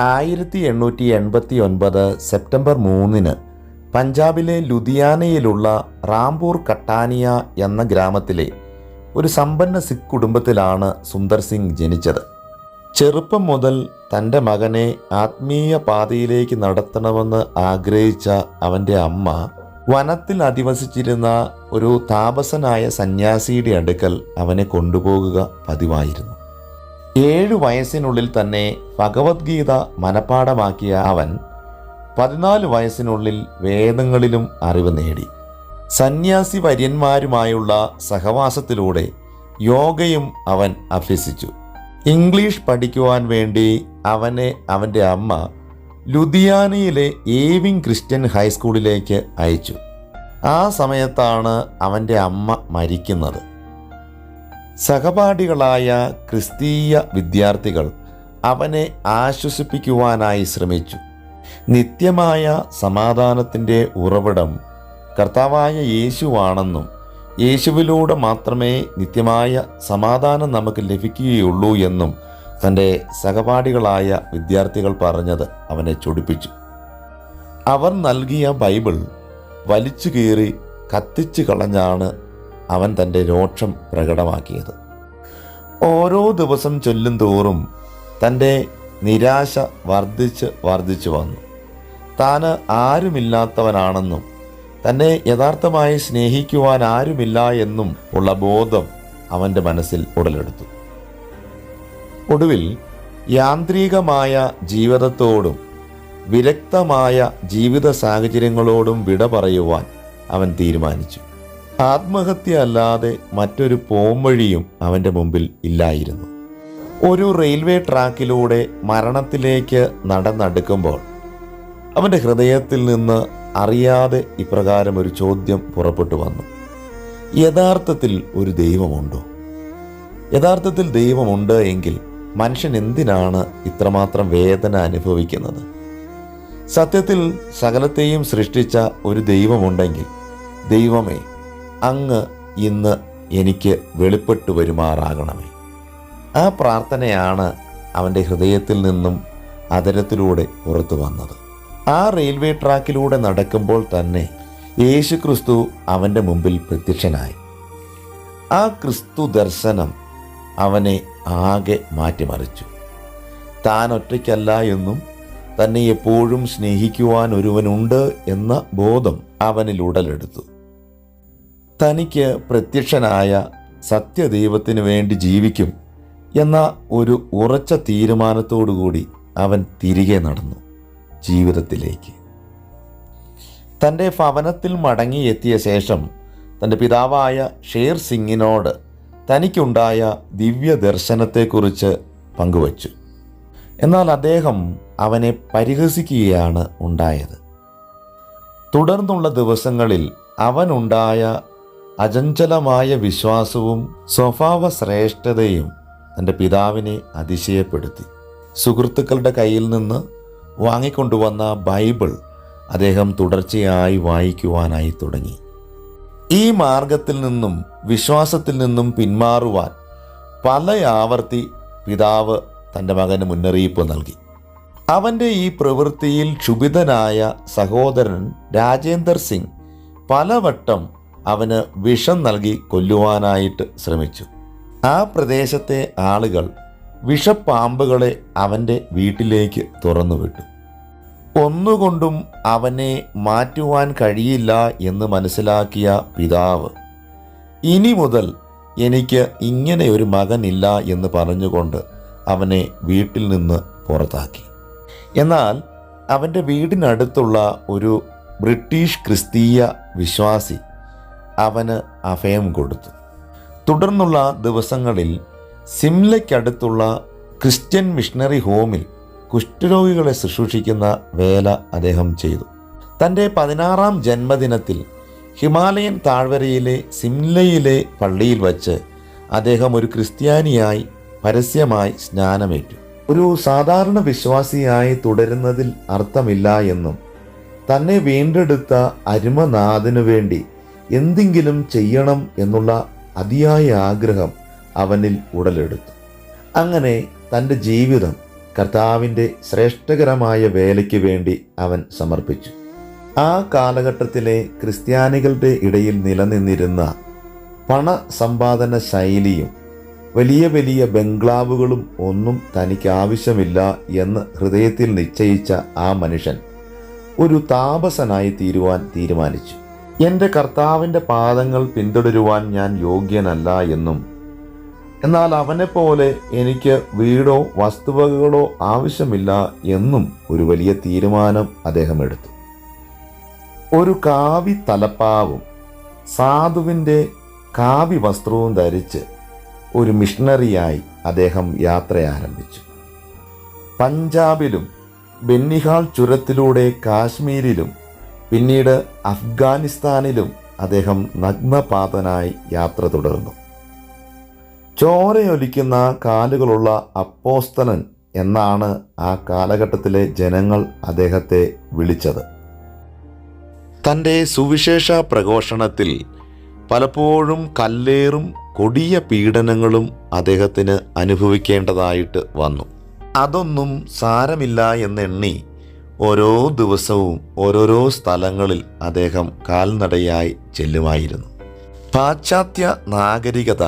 ആയിരത്തി എണ്ണൂറ്റി എൺപത്തി ഒൻപത് സെപ്റ്റംബർ മൂന്നിന് പഞ്ചാബിലെ ലുധിയാനയിലുള്ള റാംപൂർ കട്ടാനിയ എന്ന ഗ്രാമത്തിലെ ഒരു സമ്പന്ന സിഖ് കുടുംബത്തിലാണ് സുന്ദർ സിംഗ് ജനിച്ചത്. ചെറുപ്പം മുതൽ തന്റെ മകനെ ആത്മീയ പാതയിലേക്ക് നടത്തണമെന്ന് ആഗ്രഹിച്ച അവന്റെ അമ്മ വനത്തിൽ അധിവസിച്ചിരുന്ന ഒരു താപസനായ സന്യാസിയുടെ അടുക്കൽ അവനെ കൊണ്ടുപോകുക പതിവായിരുന്നു. ഏഴു വയസ്സിനുള്ളിൽ തന്നെ ഭഗവത്ഗീത മനപാഠമാക്കിയ അവൻ പതിനാല് വയസ്സിനുള്ളിൽ വേദങ്ങളിലും അറിവ് നേടി. സന്യാസി വര്യന്മാരുമായുള്ള സഹവാസത്തിലൂടെ യോഗയും അവൻ അഭ്യസിച്ചു. ഇംഗ്ലീഷ് പഠിക്കുവാൻ വേണ്ടി അവനെ അവന്റെ അമ്മ ലുധിയാനയിലെ ഏവിങ് ക്രിസ്ത്യൻ ഹൈസ്കൂളിലേക്ക് അയച്ചു. ആ സമയത്താണ് അവന്റെ അമ്മ മരിക്കുന്നത്. സഹപാഠികളായ ക്രിസ്തീയ വിദ്യാർത്ഥികൾ അവനെ ആശ്വസിപ്പിക്കുവാനായി ശ്രമിച്ചു. നിത്യമായ സമാധാനത്തിന്റെ ഉറവിടം കർത്താവായ യേശുവാണെന്നും യേശുവിലൂടെ മാത്രമേ നിത്യമായ സമാധാനം നമുക്ക് ലഭിക്കുകയുള്ളൂ എന്നും തന്റെ സഹപാഠികളായ വിദ്യാർത്ഥികൾ പറഞ്ഞത് അവനെ ചൊടിപ്പിച്ചു. അവർ നൽകിയ ബൈബിൾ വലിച്ചു കീറി കത്തിച്ചു കളഞ്ഞാണ് അവൻ തന്റെ രോക്ഷം പ്രകടമാക്കിയത്. ഓരോ ദിവസം ചൊല്ലും തോറും തന്റെ നിരാശ വർദ്ധിച്ച് വർദ്ധിച്ചു വന്നു. താൻ ആരുമില്ലാത്തവനാണെന്നും തന്നെ യഥാർത്ഥമായി സ്നേഹിക്കുവാൻ ആരുമില്ല എന്നും ഉള്ള ബോധം അവന്റെ മനസ്സിൽ ഉടലെടുത്തു. ഒടുവിൽ യാന്ത്രികമായ ജീവിതത്തോടും വിരക്തമായ ജീവിത സാഹചര്യങ്ങളോടും വിട പറയുവാൻ അവൻ തീരുമാനിച്ചു. ആത്മഹത്യ അല്ലാതെ മറ്റൊരു പോംവഴിയും അവന്റെ മുമ്പിൽ ഇല്ലായിരുന്നു. ഒരു റെയിൽവേ ട്രാക്കിലൂടെ മരണത്തിലേക്ക് നടന്നടുക്കുമ്പോൾ അവന്റെ ഹൃദയത്തിൽ നിന്ന് അറിയാതെ ഇപ്രകാരം ഒരു ചോദ്യം പുറപ്പെട്ടു വന്നു. യഥാർത്ഥത്തിൽ ഒരു ദൈവമുണ്ടോ? യഥാർത്ഥത്തിൽ ദൈവമുണ്ട് എങ്കിൽ മനുഷ്യൻ എന്തിനാണ് ഇത്രമാത്രം വേദന അനുഭവിക്കുന്നത്? സത്യത്തിൽ സകലത്തെയും സൃഷ്ടിച്ച ഒരു ദൈവമുണ്ടെങ്കിൽ ദൈവമേ അങ്ങ് ഇന്ന് എനിക്ക് വെളിപ്പെട്ടു വരുമാറാകണമേ. ആ പ്രാർത്ഥനയാണ് അവന്റെ ഹൃദയത്തിൽ നിന്നും അതരത്തിലൂടെ പുറത്തു വന്നത്. ആ റെയിൽവേ ട്രാക്കിലൂടെ നടക്കുമ്പോൾ തന്നെ യേശു ക്രിസ്തു അവന്റെ മുമ്പിൽ പ്രത്യക്ഷനായി. ആ ക്രിസ്തു ദർശനം അവനെ ആകെ മാറ്റിമറിച്ചു. താൻ ഒറ്റയ്ക്കല്ല എന്നും തന്നെ എപ്പോഴും സ്നേഹിക്കുവാൻ ഒരുവനുണ്ട് എന്ന ബോധം അവനിൽ ഉടലെടുത്തു. തനിക്ക് പ്രത്യക്ഷനായ സത്യദൈവത്തിനു വേണ്ടി ജീവിക്കും എന്ന ഒരു ഉറച്ച തീരുമാനത്തോടുകൂടി അവൻ തിരികെ നടന്നു ജീവിതത്തിലേക്ക്. തന്റെ ഭവനത്തിൽ മടങ്ങിയെത്തിയ ശേഷം തന്റെ പിതാവായ ഷേർ സിംഗിനോട് തനിക്കുണ്ടായ ദിവ്യ ദർശനത്തെക്കുറിച്ച് പങ്കുവച്ചു. എന്നാൽ അദ്ദേഹം അവനെ പരിഹസിക്കുകയാണ് ഉണ്ടായത്. തുടർന്നുള്ള ദിവസങ്ങളിൽ അവനുണ്ടായ അചഞ്ചലമായ വിശ്വാസവും സ്വഭാവ ശ്രേഷ്ഠതയും തന്റെ പിതാവിനെ അതിശയപ്പെടുത്തി. സുഹൃത്തുക്കളുടെ കയ്യിൽ നിന്ന് വാങ്ങിക്കൊണ്ടുവന്ന ബൈബിൾ അദ്ദേഹം തുടർച്ചയായി വായിക്കുവാനായി തുടങ്ങി. ഈ മാർഗത്തിൽ നിന്നും വിശ്വാസത്തിൽ നിന്നും പിന്മാറുവാൻ പല ആവർത്തി പിതാവ് തന്റെ മകന് മുന്നറിയിപ്പ് നൽകി. അവന്റെ ഈ പ്രവൃത്തിയിൽ ക്ഷുഭിതനായ സഹോദരൻ രാജേന്ദർ സിംഗ് പലവട്ടം അവന് വിഷം നൽകി കൊല്ലുവാനായിട്ട് ശ്രമിച്ചു. ആ പ്രദേശത്തെ ആളുകൾ വിഷപ്പാമ്പുകളെ അവന്റെ വീട്ടിലേക്ക് തുറന്നുവിട്ടു. ഒന്നുകൊണ്ടും അവനെ മാറ്റുവാൻ കഴിയില്ല എന്ന് മനസ്സിലാക്കിയ പിതാവ് ഇനി മുതൽ എനിക്ക് ഇങ്ങനെ ഒരു മകനില്ല എന്ന് പറഞ്ഞുകൊണ്ട് അവനെ വീട്ടിൽ നിന്ന് പുറത്താക്കി. എന്നാൽ അവന്റെ വീടിനടുത്തുള്ള ഒരു ബ്രിട്ടീഷ് ക്രിസ്തീയ വിശ്വാസി അവന് അഭയം കൊടുത്തു. തുടർന്നുള്ള ദിവസങ്ങളിൽ സിംലയ്ക്കടുത്തുള്ള ക്രിസ്ത്യൻ മിഷണറി ഹോമിൽ കുഷ്ഠരോഗികളെ ശുശ്രൂഷിക്കുന്ന വേല അദ്ദേഹം ചെയ്തു. തന്റെ പതിനാറാം ജന്മദിനത്തിൽ ഹിമാലയൻ താഴ്വരയിലെ സിംലയിലെ പള്ളിയിൽ വച്ച് അദ്ദേഹം ഒരു ക്രിസ്ത്യാനിയായി പരസ്യമായി സ്നാനമേറ്റു. ഒരു സാധാരണ വിശ്വാസിയായി തുടരുന്നതിൽ അർത്ഥമില്ല എന്നും തന്നെ വീണ്ടെടുത്ത അരുമനാഥനു വേണ്ടി എന്തെങ്കിലും ചെയ്യണം എന്നുള്ള അതിയായ ആഗ്രഹം അവനിൽ ഉടലെടുത്തു. അങ്ങനെ തന്റെ ജീവിതം കർത്താവിന്റെ ശ്രേഷ്ഠകരമായ വേലയ്ക്ക് വേണ്ടി അവൻ സമർപ്പിച്ചു. ആ കാലഘട്ടത്തിലെ ക്രിസ്ത്യാനികളുടെ ഇടയിൽ നിലനിന്നിരുന്ന പണ സമ്പാദന ശൈലിയും വലിയ വലിയ ബംഗ്ലാവുകളും ഒന്നും തനിക്ക് ആവശ്യമില്ല എന്ന് ഹൃദയത്തിൽ നിശ്ചയിച്ച ആ മനുഷ്യൻ ഒരു താപസനായി തീരുവാൻ തീരുമാനിച്ചു. എന്റെ കർത്താവിന്റെ പാദങ്ങൾ പിന്തുടരുവാൻ ഞാൻ യോഗ്യനല്ല എന്നും. എന്നാൽ അവനെപ്പോലെ എനിക്ക് വീടോ വസ്തുവകകളോ ആവശ്യമില്ല എന്നും ഒരു വലിയ തീരുമാനം അദ്ദേഹം എടുത്തു. ഒരു കാവി തലപ്പാവും സാധുവിന്റെ കാവി വസ്ത്രവും ധരിച്ച് ഒരു മിഷണറിയായി അദ്ദേഹം യാത്ര ആരംഭിച്ചു. പഞ്ചാബിലും ബെന്നിഹാൾ ചുരത്തിലൂടെ കാശ്മീരിലും പിന്നീട് അഫ്ഗാനിസ്ഥാനിലും അദ്ദേഹം നഗ്നപാതനായി യാത്ര തുടർന്നു. ചോരയൊലിക്കുന്ന കാലുകളുള്ള അപ്പോസ്തലൻ എന്നാണ് ആ കാലഘട്ടത്തിലെ ജനങ്ങൾ അദ്ദേഹത്തെ വിളിച്ചത്. തന്റെ സുവിശേഷ പ്രഘോഷണത്തിൽ പലപ്പോഴും കല്ലേറും കൊടിയ പീഡനങ്ങളും അദ്ദേഹത്തിന് അനുഭവിക്കേണ്ടതായിട്ട് വന്നു. അതൊന്നും സാരമില്ല എന്നെണ്ണി ഓരോ ദിവസവും ഓരോരോ സ്ഥലങ്ങളിൽ അദ്ദേഹം കാൽനടയായി ചെല്ലുമായിരുന്നു. പാശ്ചാത്യ നാഗരികത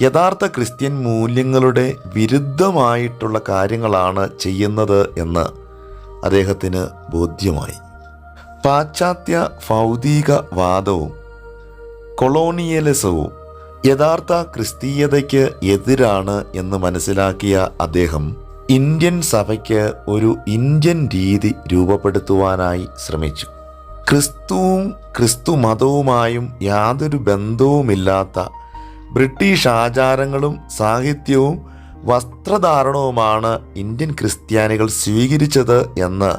യഥാർത്ഥ ക്രിസ്ത്യൻ മൂല്യങ്ങളുടെ വിരുദ്ധമായിട്ടുള്ള കാര്യങ്ങളാണ് ചെയ്യുന്നത് എന്ന് അദ്ദേഹത്തിന് ബോധ്യമായി. പാശ്ചാത്യ ഭൗതികവാദവും കൊളോണിയലിസവും യഥാർത്ഥ ക്രിസ്തീയതയ്ക്ക് എതിരാണ് എന്ന് മനസ്സിലാക്കിയ അദ്ദേഹം ഇന്ത്യൻ സഭയ്ക്ക് ഒരു ഇന്ത്യൻ രീതി രൂപപ്പെടുത്തുവാനായി ശ്രമിച്ചു. ക്രിസ്തുവും ക്രിസ്തു മതവുമായും യാതൊരു ബന്ധവുമില്ലാത്ത ബ്രിട്ടീഷ് ആചാരങ്ങളും സാഹിത്യവും വസ്ത്രധാരണവുമാണ് ഇന്ത്യൻ ക്രിസ്ത്യാനികൾ സ്വീകരിച്ചത് എന്ന്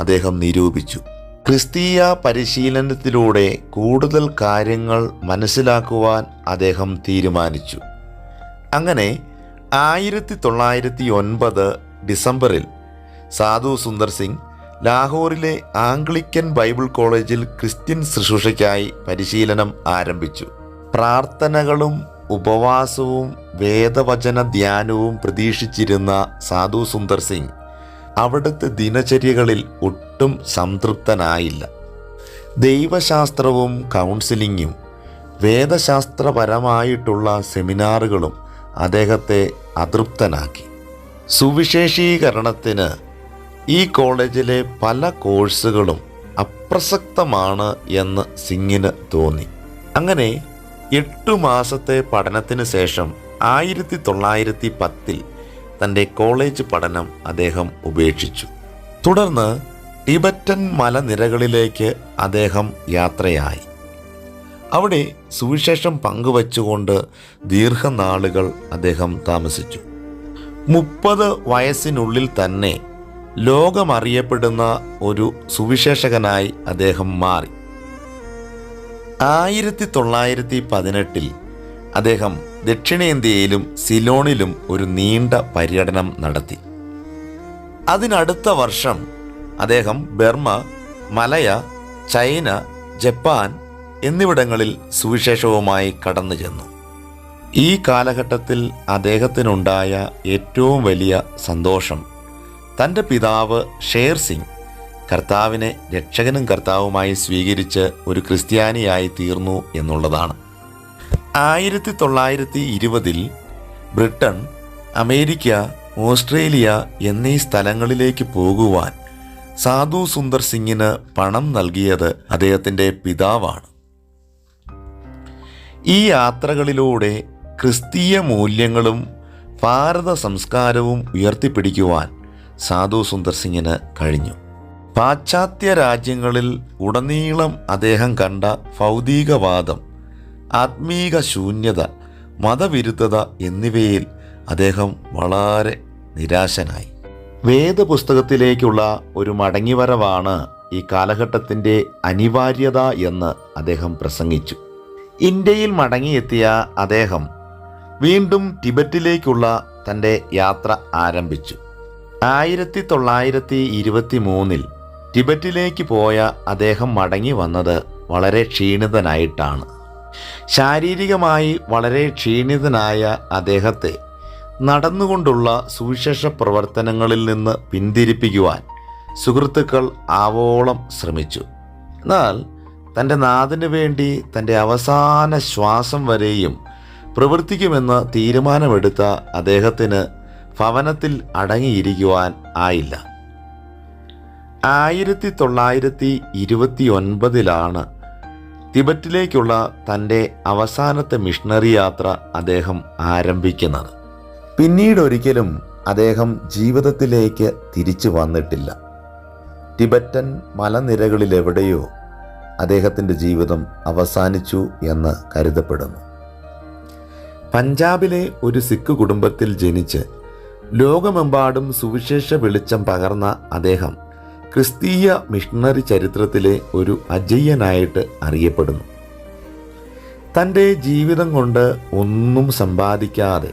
അദ്ദേഹം നിരൂപിച്ചു. ക്രിസ്തീയ പരിശീലനത്തിലൂടെ കൂടുതൽ കാര്യങ്ങൾ മനസ്സിലാക്കുവാൻ അദ്ദേഹം തീരുമാനിച്ചു. അങ്ങനെ ആയിരത്തി തൊള്ളായിരത്തി ഒൻപത് ഡിസംബറിൽ സാധു സുന്ദർ സിംഗ് ലാഹോറിലെ ആംഗ്ലിക്കൻ ബൈബിൾ കോളേജിൽ ക്രിസ്ത്യൻ ശുശ്രൂഷയ്ക്കായി പരിശീലനം ആരംഭിച്ചു. പ്രാർത്ഥനകളും ഉപവാസവും വേദവചന ധ്യാനവും പ്രതീക്ഷിച്ചിരുന്ന സാധു സുന്ദർ സിംഗ് അവിടുത്തെ ദിനചര്യകളിൽ ഒട്ടും സംതൃപ്തനായില്ല. ദൈവശാസ്ത്രവും കൗൺസിലിങ്ങും വേദശാസ്ത്രപരമായിട്ടുള്ള സെമിനാറുകളും അദ്ദേഹത്തെ അതൃപ്തനാക്കി. സുവിശേഷീകരണത്തിന് ഈ കോളേജിലെ പല കോഴ്സുകളും അപ്രസക്തമാണ് എന്ന് സിംഗിന് തോന്നി. അങ്ങനെ എട്ടു മാസത്തെ പഠനത്തിന് ശേഷം ആയിരത്തി തൊള്ളായിരത്തി പത്തിൽ തന്റെ കോളേജ് പഠനം അദ്ദേഹം ഉപേക്ഷിച്ചു. തുടർന്ന് ടിബറ്റൻ മലനിരകളിലേക്ക് അദ്ദേഹം യാത്രയായി. അവിടെ സുവിശേഷം പങ്കുവച്ചുകൊണ്ട് ദീർഘനാളുകൾ അദ്ദേഹം താമസിച്ചു. മുപ്പത് വയസ്സിനുള്ളിൽ തന്നെ ലോകമറിയപ്പെടുന്ന ഒരു സുവിശേഷകനായി അദ്ദേഹം മാറി. ആയിരത്തി തൊള്ളായിരത്തി പതിനെട്ടിൽ അദ്ദേഹം ദക്ഷിണേന്ത്യയിലും സിലോണിലും ഒരു നീണ്ട പര്യടനം നടത്തി. അതിനടുത്ത വർഷം അദ്ദേഹം ബർമ മലയ ചൈന ജപ്പാൻ എന്നിവിടങ്ങളിൽ സുവിശേഷവുമായി കടന്നു ചെന്നു. ഈ കാലഘട്ടത്തിൽ അദ്ദേഹത്തിനുണ്ടായ ഏറ്റവും വലിയ സന്തോഷം തന്റെ പിതാവ് ഷേർ സിംഗ് കർത്താവിനെ രക്ഷകനും കർത്താവുമായി സ്വീകരിച്ച് ഒരു ക്രിസ്ത്യാനിയായി തീർന്നു എന്നുള്ളതാണ്. ആയിരത്തി തൊള്ളായിരത്തി ഇരുപതിൽ ബ്രിട്ടൻ അമേരിക്ക ഓസ്ട്രേലിയ എന്നീ സ്ഥലങ്ങളിലേക്ക് പോകുവാൻ സാധു സുന്ദർ സിംഗിന് പണം നൽകിയത് അദ്ദേഹത്തിന്റെ പിതാവാണ്. ഈ യാത്രകളിലൂടെ ക്രിസ്തീയ മൂല്യങ്ങളും ഭാരത സംസ്കാരവും ഉയർത്തിപ്പിടിക്കുവാൻ സാധു സുന്ദർ സിംഗിന് കഴിഞ്ഞു. പാശ്ചാത്യ രാജ്യങ്ങളിൽ ഉടനീളം അദ്ദേഹം കണ്ട ഭൗതികവാദം ആത്മീക ശൂന്യത മതവിരുദ്ധത എന്നിവയിൽ അദ്ദേഹം വളരെ നിരാശനായി. വേദപുസ്തകത്തിലേക്കുള്ള ഒരു മടങ്ങിവരവാണ് ഈ കാലഘട്ടത്തിന്റെ അനിവാര്യത എന്ന് അദ്ദേഹം പ്രസംഗിച്ചു. ഇന്ത്യയിൽ മടങ്ങിയെത്തിയ അദ്ദേഹം വീണ്ടും ടിബറ്റിലേക്കുള്ള തന്റെ യാത്ര ആരംഭിച്ചു. ആയിരത്തി തൊള്ളായിരത്തി ഇരുപത്തി മൂന്നിൽ ടിബറ്റിലേക്ക് പോയ അദ്ദേഹം മടങ്ങി വന്നത് വളരെ ക്ഷീണിതനായിട്ടാണ്. ശാരീരികമായി വളരെ ക്ഷീണിതനായ അദ്ദേഹത്തെ നടന്നുകൊണ്ടുള്ള സുവിശേഷ പ്രവർത്തനങ്ങളിൽ നിന്ന് പിന്തിരിപ്പിക്കുവാൻ സുഹൃത്തുക്കൾ ആവോളം ശ്രമിച്ചു. എന്നാൽ തന്റെ നാഥന് വേണ്ടി തന്റെ അവസാന ശ്വാസം വരെയും പ്രവർത്തിക്കുമെന്ന് തീരുമാനമെടുത്ത അദ്ദേഹത്തിന് ഭവനത്തിൽ അടങ്ങിയിരിക്കുവാൻ ആയില്ല. ആയിരത്തി തൊള്ളായിരത്തി ഇരുപത്തി ഒൻപതിലാണ് തിബറ്റിലേക്കുള്ള തന്റെ അവസാനത്തെ മിഷണറി യാത്ര അദ്ദേഹം ആരംഭിക്കുന്നത്. പിന്നീട് ഒരിക്കലും അദ്ദേഹം ജീവിതത്തിലേക്ക് തിരിച്ചു വന്നിട്ടില്ല. ടിബറ്റൻ മലനിരകളിലെവിടെയോ അദ്ദേഹത്തിന്റെ ജീവിതം അവസാനിച്ചു എന്ന് കരുതപ്പെടുന്നു. പഞ്ചാബിലെ ഒരു സിഖ് കുടുംബത്തിൽ ജനിച്ച് ലോകമെമ്പാടും സുവിശേഷ വെളിച്ചം പകർന്ന അദ്ദേഹം ക്രിസ്തീയ മിഷണറി ചരിത്രത്തിലെ ഒരു അജയ്യനായിട്ട് അറിയപ്പെടുന്നു. തന്റെ ജീവിതം കൊണ്ട് ഒന്നും സമ്പാദിക്കാതെ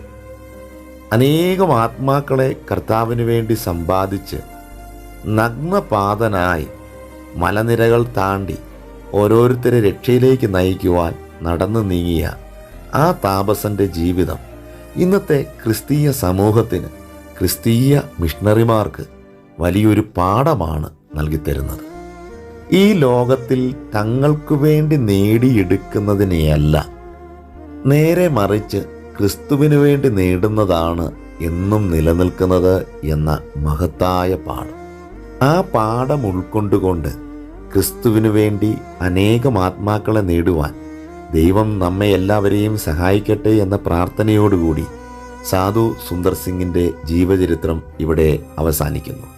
അനേകം ആത്മാക്കളെ കർത്താവിന് വേണ്ടി സമ്പാദിച്ച് നഗ്നപാതനായി മലനിരകൾ താണ്ടി ഓരോരുത്തരെ രക്ഷയിലേക്ക് നയിക്കുവാൻ നടന്നു നീങ്ങിയ ആ താപസന്റെ ജീവിതം ഇന്നത്തെ ക്രിസ്തീയ സമൂഹത്തിന് ക്രിസ്തീയ മിഷണറിമാർക്ക് വലിയൊരു പാഠമാണ് നൽകിത്തരുന്നത്. ഈ ലോകത്തിൽ തങ്ങൾക്കു വേണ്ടി നേടിയെടുക്കുന്നതിനെയല്ല നേരെ മറിച്ച് ക്രിസ്തുവിന് വേണ്ടി നേടുന്നതാണ് എന്നും നിലനിൽക്കുന്നത് എന്ന മഹത്തായ പാഠം. ആ പാഠം ഉൾക്കൊണ്ടുകൊണ്ട് ക്രിസ്തുവിനു വേണ്ടി അനേകം ആത്മാക്കളെ നേടുവാൻ ദൈവം നമ്മെ എല്ലാവരെയും സഹായിക്കട്ടെ എന്ന പ്രാർത്ഥനയോടുകൂടി സാധു സുന്ദർ സിംഗിന്റെ ജീവചരിത്രം ഇവിടെ അവസാനിക്കുന്നു.